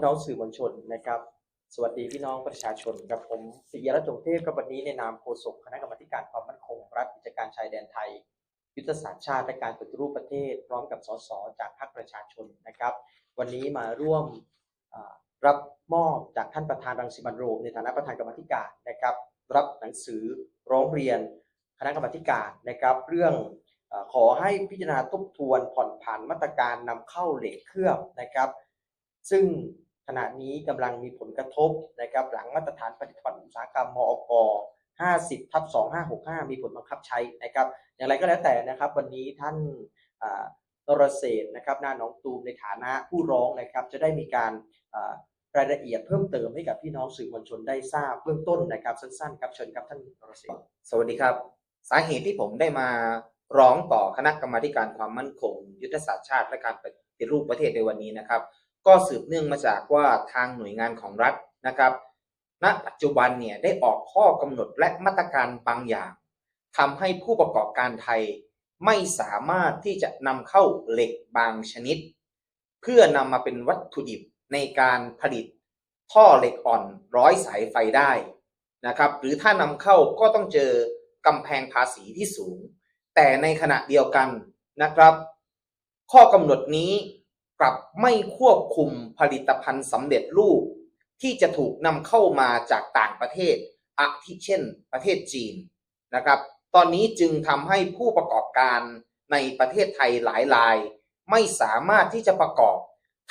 พี่น้องสื่อมวลชนนะครับ สวัสดีพี่น้องประชาชนครับผมปิยรัตน์จงเทพกับวันนี้ในนามโฆษกคณะกรรมาธิการความมั่นคงรัฐกิจการชายแดนไทย ยุทธศาสตร์ชาติและการปฏิรูปประเทศ พร้อมกับสสจากพรรคประชาชนนะครับ วันนี้มาร่วมรับมอบจากท่านประธานรังสิมันโรมในฐานะประธานกรรมธิการนะครับ รับหนังสือร้องเรียนคณะกรรมาธิการนะครับ เรื่องอขอให้พิจารณาทบทวนผ่อนผันมาตรการนำเข้าเหล็กเคลือบนะครับ ซึ่ง ขณะนี้กำลังมีผลกระทบนะครับหลังมาตรฐานผลิตภัณฑ์อุตสาหกรรมมอก50ทับ2565 มีผลบังคับใช้นะครับ อย่างไรก็แล้วแต่นะครับ วันนี้ท่านนรเศรษฐนะครับนาหนองตูมในฐานะผู้ร้องนะครับ จะได้มีการรายละเอียดเพิ่มเติมให้กับพี่น้องสื่อมวลชนได้ทราบเบื้องต้นนะครับ สั้นๆครับเชิญครับท่านนรเศรษฐสวัสดีครับ สาเหตุที่ผมได้มาร้องต่อคณะกรรมาการความมั่นคง ยุทธศาสตร์ชาติและการปฏิรูปประเทศในวันนี้นะครับ ก็สืบเนื่องมาจากว่าทางหน่วยงานของรัฐนะครับณปัจจุบันเนี่ยได้ออกข้อกำหนดและมาตรการบางอย่างทำให้ผู้ประกอบการไทยไม่สามารถที่จะนำเข้าเหล็กบางชนิด เพื่อนำมาเป็นวัตถุดิบในการผลิตท่อเหล็กอ่อนร้อยสายไฟได้นะครับหรือถ้านำเข้าก็ต้องเจอกำแพงภาษีที่สูง แต่ในขณะเดียวกันนะครับ ข้อกำหนดนี้ กลับไม่ควบคุมผลิตภัณฑ์สำเร็จรูป ที่จะถูกนำเข้ามาจากต่างประเทศอาทิเช่น ประเทศจีนนะครับ ตอนนี้จึงทำให้ผู้ประกอบการในประเทศไทยหลายราย ไม่สามารถที่จะประกอบ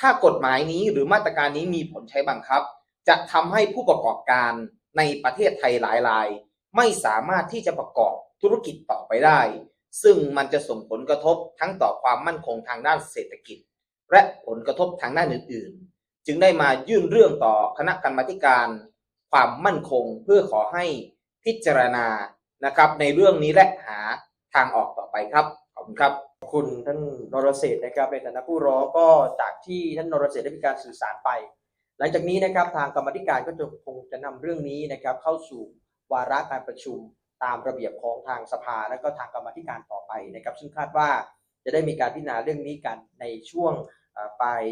ถ้ากฎหมายนี้หรือมาตรการนี้มีผลใช้บังคับ จะทำให้ผู้ประกอบการในประเทศไทยหลายราย ไม่สามารถที่จะประกอบธุรกิจต่อไปได้ ซึ่งมันจะส่งผลกระทบทั้งต่อความมั่นคงทางด้านเศรษฐกิจ และผลกระทบทางด้านอื่น ๆ จึงได้มายื่นเรื่องต่อคณะกรรมาการ ความมั่นคงเพื่อขอให้พิจารณานะครับ ในเรื่องนี้และหาทางออกต่อไปครับขอบคุณครับขอบคุณท่านนรเศษนะครับในฐานะผู้ร้องก็จากที่ท่านนรเศษได้มีการสื่อสารไป หลังจากนี้นะครับทางกรรมธิการก็จะคงจะนำเรื่องนี้นะครับเข้าสู่วาระการประชุมตามระเบียบของทางสภาและก็ทางกรรมธิการต่อไปนะครับ ซึ่งคาดว่าจะได้มีการพิจารณาเรื่องนี้กันในช่วง ปลาย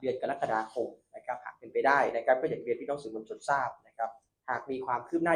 เดือนกรกฎาคมนะครับหากเป็นไปได้นะครับก็อยากเรียนพี่น้องสื่อมวลชนทราบนะครับหากมีความคืบหน้า